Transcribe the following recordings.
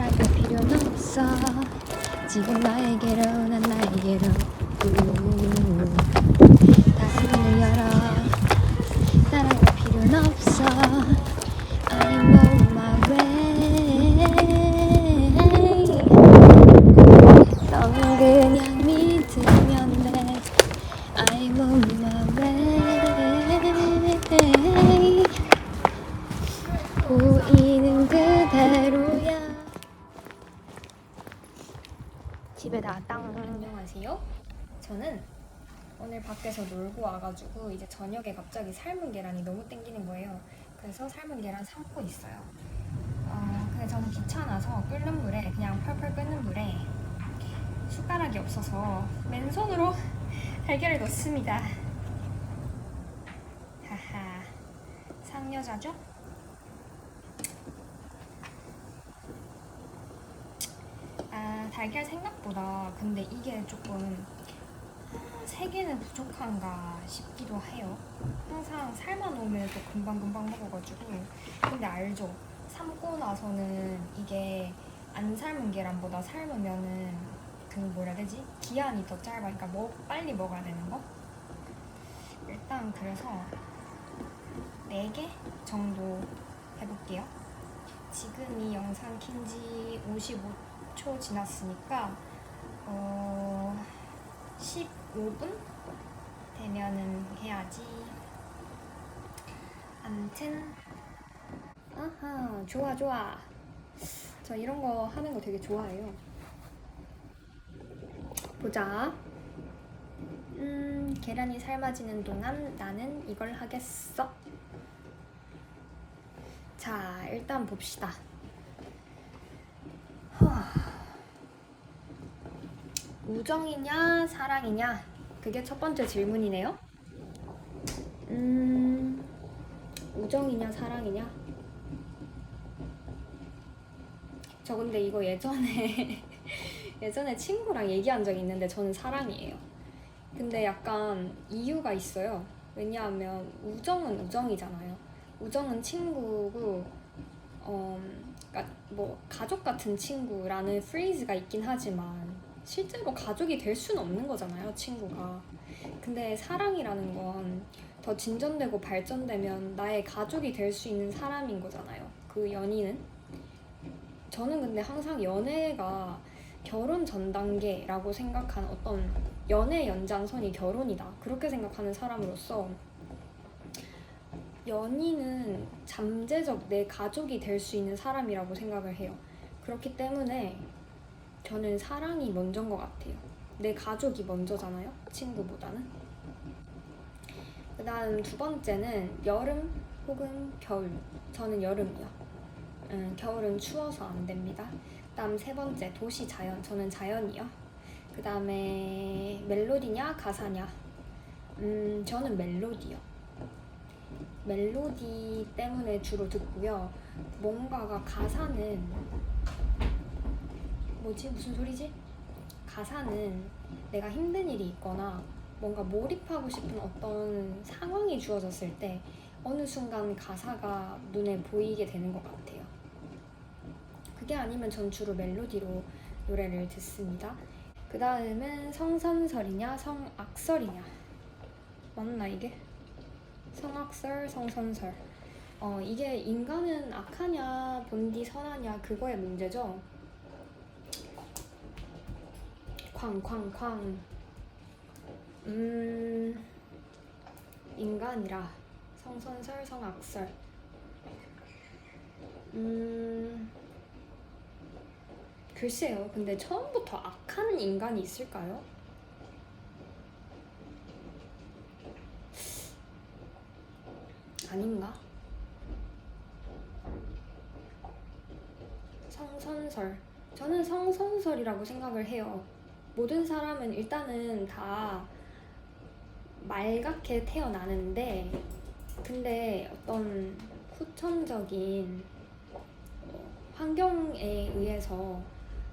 필요는 없어. 지금 나에게로 난 나에게로. 우. 다시 문을 열어. 따라갈 필요는 없어. I'm on my way. 넌 그냥 믿으면 돼. I'm on my way 안녕하세요. 저는 오늘 밖에서 놀고 와가지고 이제 저녁에 갑자기 삶은 계란이 너무 땡기는 거예요. 그래서 삶은 계란 삶고 있어요. 어, 근데 저는 귀찮아서 끓는 물에 그냥 펄펄 끓는 물에 숟가락이 없어서 맨손으로 달걀을 넣습니다. 하하. 상여자죠? 아 달걀 생각보다 근데 이게 조금 세 개는 부족한가 싶기도 해요. 항상 삶아 놓으면 또 금방금방 먹어가지고 근데 알죠? 삶고 나서는 이게 안 삶은 계란보다 삶으면은 그 뭐라 해야 되지? 기한이 더 짧으니까 먹 빨리 먹어야 되는 거? 일단 그래서 4개 정도 해볼게요. 지금 이 영상 킨지 55 초 지났으니까 어 15분 되면은 해야지. 암튼 아하 좋아 좋아. 저 이런 거 하는 거 되게 좋아해요. 보자. 음 계란이 삶아지는 동안 나는 이걸 하겠어. 자, 일단 봅시다. 하... 우정이냐, 사랑이냐? 그게 첫 번째 질문이네요. 음, 우정이냐, 사랑이냐? 저 근데 이거 예전에, 예전에 친구랑 얘기한 적이 있는데 저는 사랑이에요. 근데 약간 이유가 있어요. 왜냐하면 우정은 우정이잖아요. 우정은 친구고 어, 그러니까 뭐 가족 같은 친구라는 프레이즈가 있긴 하지만 실제로 가족이 될 수는 없는 거잖아요, 친구가. 근데 사랑이라는 건 더 진전되고 발전되면 나의 가족이 될 수 있는 사람인 거잖아요. 그 연인은. 저는 근데 항상 연애가 결혼 전 단계라고 생각하는 어떤 연애 연장선이 결혼이다. 그렇게 생각하는 사람으로서 연인은 잠재적 내 가족이 될 수 있는 사람이라고 생각을 해요. 그렇기 때문에 저는 사랑이 먼저인 것 같아요. 내 가족이 먼저잖아요. 친구보다는. 그 다음 두 번째는 여름 혹은 겨울. 저는 여름이요. 음, 겨울은 추워서 안 됩니다. 그 다음 세 번째 도시 자연. 저는 자연이요. 그 다음에 멜로디냐 가사냐. 음, 저는 멜로디요. 멜로디 때문에 주로 듣고요. 뭔가가 가사는 뭐지 무슨 소리지? 가사는 내가 힘든 일이 있거나 뭔가 몰입하고 싶은 어떤 상황이 주어졌을 때 어느 순간 가사가 눈에 보이게 되는 것 같아요. 그게 아니면 전 주로 멜로디로 노래를 듣습니다. 그 다음은 성선설이냐 성악설이냐 맞나 이게? 성악설, 성선설. 어, 이게 인간은 악하냐, 본디 선하냐, 그거의 문제죠. 쾅쾅쾅. 음, 인간이라. 성선설, 성악설. 음, 글쎄요. 근데 처음부터 악한 인간이 있을까요? 아닌가? 성선설. 저는 성선설이라고 생각을 해요. 모든 사람은 일단은 다 말갛게 태어나는데, 근데 어떤 후천적인 뭐 환경에 의해서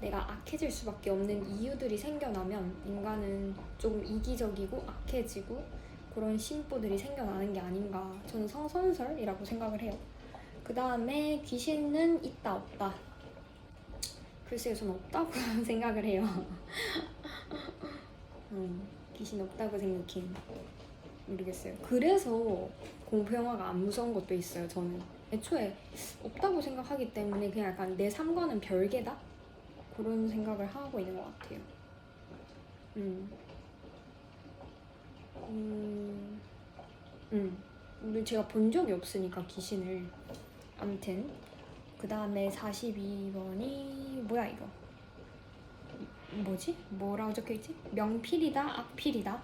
내가 악해질 수밖에 없는 이유들이 생겨나면 인간은 조금 이기적이고 악해지고 그런 심보들이 생겨나는 게 아닌가 저는 성선설이라고 생각을 해요. 그 다음에 귀신은 있다 없다. 글쎄요, 저는 없다고 생각을 해요. 음, 귀신 없다고 생각해요. 모르겠어요. 그래서 공포 영화가 안 무서운 것도 있어요. 저는 애초에 없다고 생각하기 때문에 그냥 약간 내 삶과는 별개다 그런 생각을 하고 있는 것 같아요. 음. 음. 음. 근데 제가 본 적이 없으니까 귀신을. 아무튼 그 다음에 42번이 뭐야 이거? 뭐지? 뭐라고 적혀있지? 명필이다, 악필이다.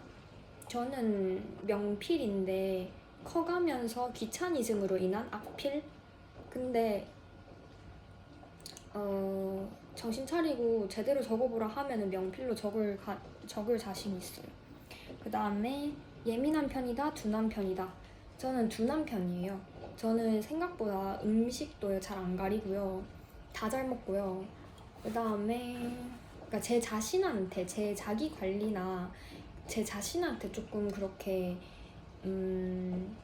저는 명필인데 커가면서 귀차니즘으로 인한 악필? 근데 어, 정신 차리고 제대로 적어보라 하면은 명필로 적을, 가, 적을 자신이 있어요. 그 다음에 예민한 편이다, 둔한 편이다. 저는 둔한 편이에요. 저는 생각보다 음식도 잘 안 가리고요. 다 잘 먹고요. 그 다음에 그러니까 제 자신한테 제 자기 관리나 제 자신한테 조금 그렇게 음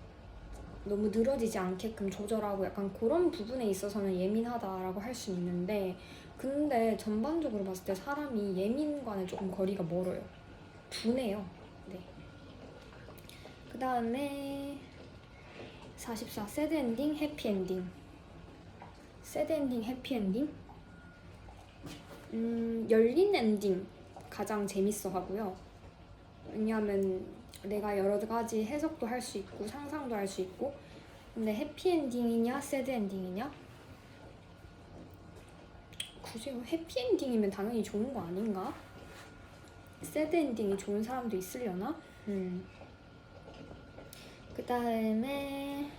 너무 늘어지지 않게끔 조절하고 약간 그런 부분에 있어서는 예민하다라고 할 수 있는데 근데 전반적으로 봤을 때 사람이 예민과는 조금 거리가 멀어요. 둔해요. 네. 그 다음에 44 새드 엔딩 해피 엔딩 새드 엔딩 해피 엔딩 음 열린 엔딩 가장 재밌어 하고요. 왜냐하면 내가 여러 가지 해석도 할 수 있고 상상도 할 수 있고. 근데 해피 엔딩이냐 새드 엔딩이냐? 굳이 뭐 해피 엔딩이면 당연히 좋은 거 아닌가? 새드 엔딩이 좋은 사람도 있으려나? 음. 그 다음에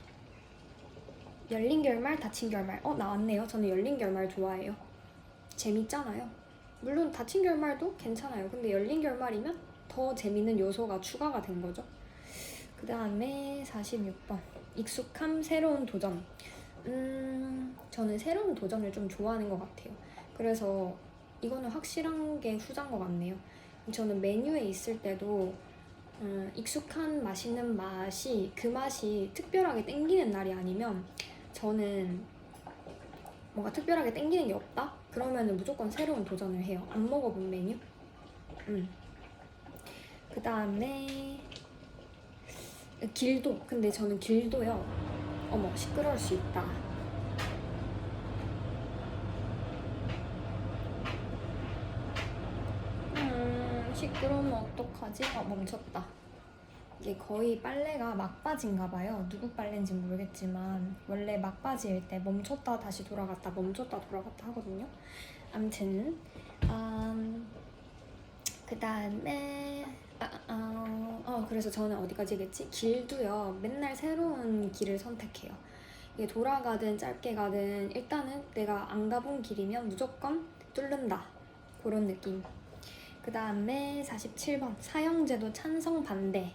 열린 결말, 닫힌 결말. 어 나왔네요. 저는 열린 결말 좋아해요. 재밌잖아요. 물론 닫힌 결말도 괜찮아요. 근데 열린 결말이면 더 재밌는 요소가 추가가 된 거죠. 그 다음에 46번. 익숙함, 새로운 도전. 음, 저는 새로운 도전을 좀 좋아하는 것 같아요. 그래서 이거는 확실한 게 후자인 것 같네요. 저는 메뉴에 있을 때도 음, 익숙한 맛있는 맛이 그 맛이 특별하게 땡기는 날이 아니면 저는 뭔가 특별하게 땡기는 게 없다? 그러면은 무조건 새로운 도전을 해요. 안 먹어본 메뉴? 음. 그 다음에 길도. 근데 저는 길도요. 어머 시끄러울 수 있다. 음, 시끄러우면 어떡하지? 아, 멈췄다. 이게 거의 빨래가 막바지인가 봐요. 누구 빨래인지 모르겠지만 원래 막바지일 때 멈췄다 다시 돌아갔다 멈췄다 돌아갔다 하거든요. 암튼 음, 그 다음에 아, 아, 어, 그래서 저는 어디까지 얘기했지? 길도요. 맨날 새로운 길을 선택해요. 이게 돌아가든 짧게 가든 일단은 내가 안 가본 길이면 무조건 뚫는다. 그런 느낌. 그 다음에 47번 사형제도 찬성 반대.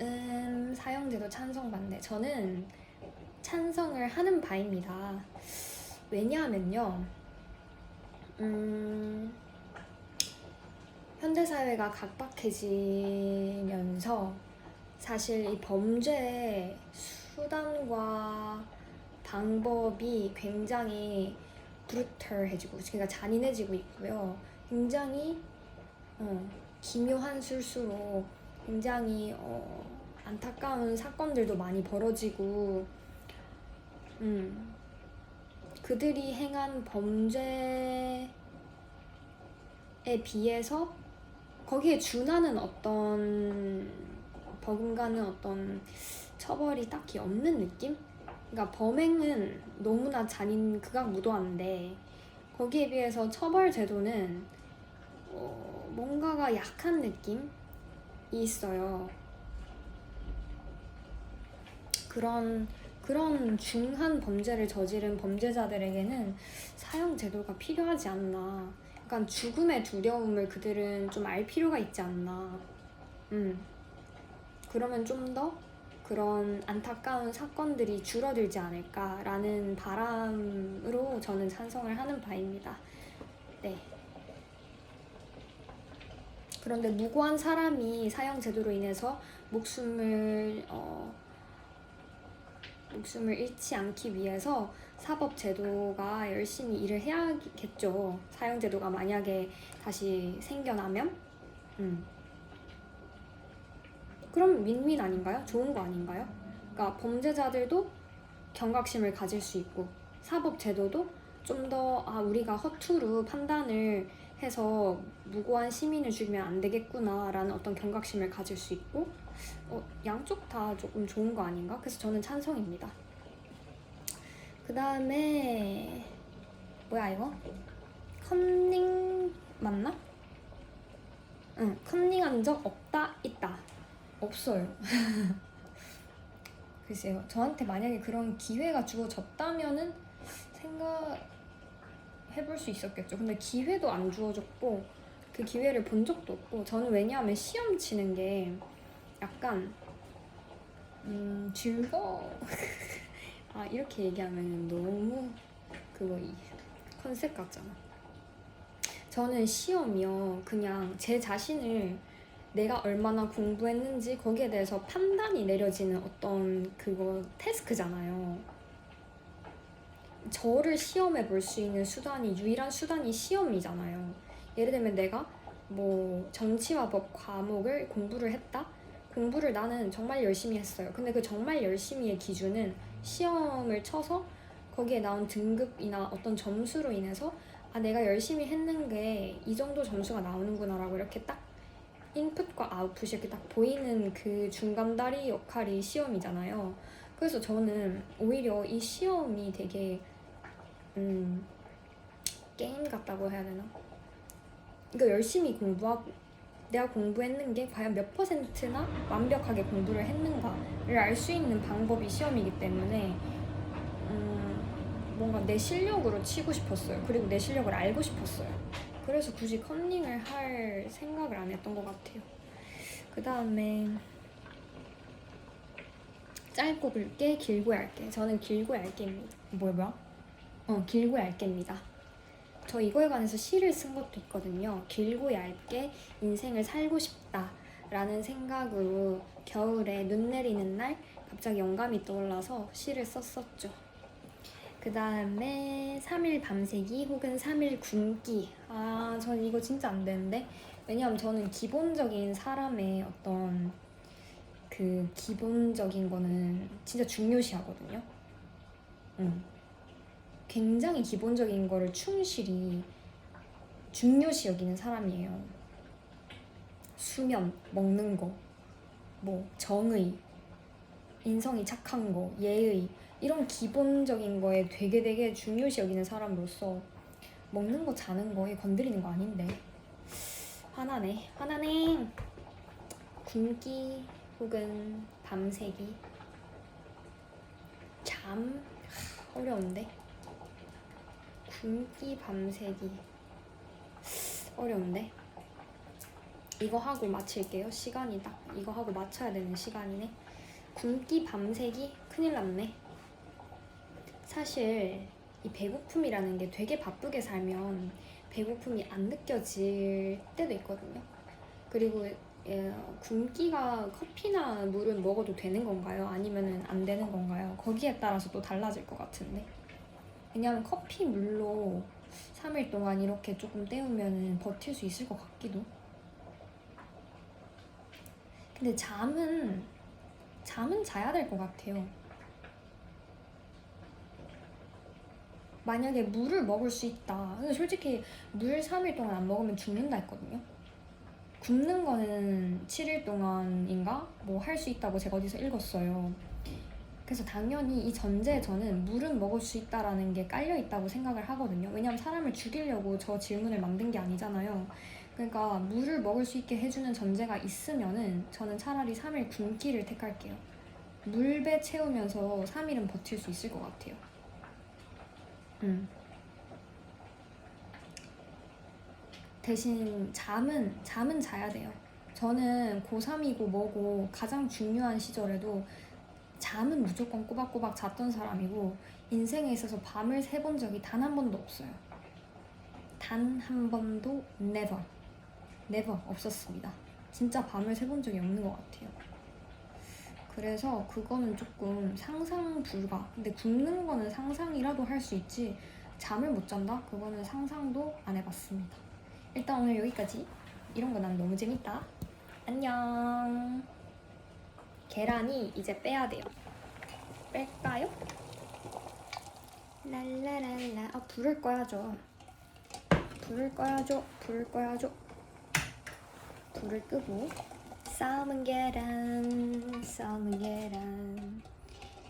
음, 사형제도 찬성 반대. 저는 찬성을 하는 바입니다. 왜냐하면요. 음, 현대 사회가 각박해지면서 사실 이 범죄의 수단과 방법이 굉장히 브루털해지고 그러니까 잔인해지고 있고요. 굉장히 어, 기묘한 술수로 굉장히 어, 안타까운 사건들도 많이 벌어지고 음, 그들이 행한 범죄에 비해서 거기에 준하는 어떤 버금가는 어떤 처벌이 딱히 없는 느낌? 그러니까 범행은 너무나 잔인 극악무도한데 거기에 비해서 처벌 제도는 어, 뭔가가 약한 느낌이 있어요. 그런 그런 중한 범죄를 저지른 범죄자들에게는 사형 제도가 필요하지 않나. 약간 죽음의 두려움을 그들은 좀 알 필요가 있지 않나. 음. 그러면 좀 더 그런 안타까운 사건들이 줄어들지 않을까라는 바람으로 저는 찬성을 하는 바입니다. 네. 그런데 무고한 사람이 사형 제도로 인해서 목숨을 어, 목숨을 잃지 않기 위해서 사법 제도가 열심히 일을 해야겠죠. 사형 제도가 만약에 다시 생겨나면, 음. 그럼 윈윈 아닌가요? 좋은 거 아닌가요? 그러니까 범죄자들도 경각심을 가질 수 있고 사법 제도도 좀 더 아, 우리가 허투루 판단을 해서 무고한 시민을 죽이면 안 되겠구나라는 어떤 경각심을 가질 수 있고 어, 양쪽 다 조금 좋은 거 아닌가? 그래서 저는 찬성입니다. 그 다음에 뭐야 이거? 컨닝 맞나? 응, 컨닝한 적 없다 있다 없어요. 글쎄요, 저한테 만약에 그런 기회가 주어졌다면은 생각 해볼 수 있었겠죠. 근데 기회도 안 주어졌고 그 기회를 본 적도 없고 저는 왜냐하면 시험 치는 게 약간 음 즐거 아 이렇게 얘기하면 너무 그거 이 컨셉 같잖아. 저는 시험이요 그냥 제 자신을 내가 얼마나 공부했는지 거기에 대해서 판단이 내려지는 어떤 그거 테스크잖아요. 저를 시험해 볼 수 있는 수단이 유일한 수단이 시험이잖아요. 예를 들면 내가 뭐 정치와 법 과목을 공부를 했다. 공부를 나는 정말 열심히 했어요. 근데 그 정말 열심히의 기준은 시험을 쳐서 거기에 나온 등급이나 어떤 점수로 인해서 아 내가 열심히 했는 게 이 정도 점수가 나오는구나라고 이렇게 딱 인풋과 아웃풋이 이렇게 딱 보이는 그 중간다리 역할이 시험이잖아요. 그래서 저는 오히려 이 시험이 되게 음 게임 같다고 해야 되나? 그러니까 열심히 공부하고 내가 공부했는 게 과연 몇 퍼센트나 완벽하게 공부를 했는가를 알 수 있는 방법이 시험이기 때문에 음, 뭔가 내 실력으로 치고 싶었어요. 그리고 내 실력을 알고 싶었어요. 그래서 굳이 컨닝을 할 생각을 안 했던 것 같아요. 그 다음에 짧고 굵게 길고 얇게 저는 길고 얇게입니다. 뭐야 뭐야? 어 길고 얇게입니다. 저 이거에 관해서 시를 쓴 것도 있거든요. 길고 얇게 인생을 살고 싶다 라는 생각으로 겨울에 눈 내리는 날 갑자기 영감이 떠올라서 시를 썼었죠. 그 다음에 3일 밤새기 혹은 3일 굶기. 아, 전 이거 진짜 안 되는데. 왜냐면 저는 기본적인 사람의 어떤 그 기본적인 거는 진짜 중요시 하거든요. 응. 굉장히 기본적인 거를 충실히 중요시 여기는 사람이에요. 수면, 먹는 거, 뭐 정의, 인성이 착한 거, 예의 이런 기본적인 거에 되게 되게 중요시 여기는 사람으로서 먹는 거 자는 거에 건드리는 거 아닌데. 화나네 화나네. 굶기 혹은 밤새기. 잠? 하, 어려운데 굶기 밤새기 어려운데 이거 하고 마칠게요 시간이 딱 이거 하고 맞춰야 되는 시간이네 굶기 밤새기 큰일 났네 사실 이 배고픔이라는 게 되게 바쁘게 살면 배고픔이 안 느껴질 때도 있거든요. 그리고 예, 굶기가 커피나 물은 먹어도 되는 건가요? 아니면 안 되는 건가요? 거기에 따라서 또 달라질 것 같은데. 왜냐하면 커피 물로 3일 동안 이렇게 조금 때우면 버틸 수 있을 것 같기도. 근데 잠은 잠은 자야 될 것 같아요. 만약에 물을 먹을 수 있다. 근데 솔직히 물 3일 동안 안 먹으면 죽는다 했거든요. 굶는 거는 7일 동안인가? 뭐 할 수 있다고 제가 어디서 읽었어요. 그래서 당연히 이 전제에 저는 물은 먹을 수 있다라는 게 깔려 있다고 생각을 하거든요. 왜냐면 사람을 죽이려고 저 질문을 만든 게 아니잖아요. 그러니까 물을 먹을 수 있게 해주는 전제가 있으면은 저는 차라리 3일 굶기를 택할게요. 물배 채우면서 3일은 버틸 수 있을 것 같아요. 음. 대신 잠은 잠은 자야 돼요. 저는 고3이고 뭐고 가장 중요한 시절에도 잠은 무조건 꼬박꼬박 잤던 사람이고 인생에 있어서 밤을 새 본 적이 단 한 번도 없어요. 단 한 번도 never, never 없었습니다. 진짜 밤을 새 본 적이 없는 것 같아요. 그래서 그거는 조금 상상 불가. 근데 굶는 거는 상상이라도 할 수 있지. 잠을 못 잔다? 그거는 상상도 안 해봤습니다. 일단 오늘 여기까지. 이런 거 난 너무 재밌다. 안녕. 계란이 이제 빼야 돼요. 뺄까요? 랄라랄라. 아, 불을 꺼야죠. 불을 꺼야죠. 불을 꺼야죠. 불을 끄고 삶은 계란, 삶은 계란.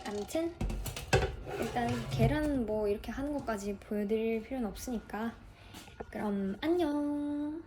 아무튼 일단 계란 뭐 이렇게 하는 것까지 보여드릴 필요는 없으니까 그럼 안녕.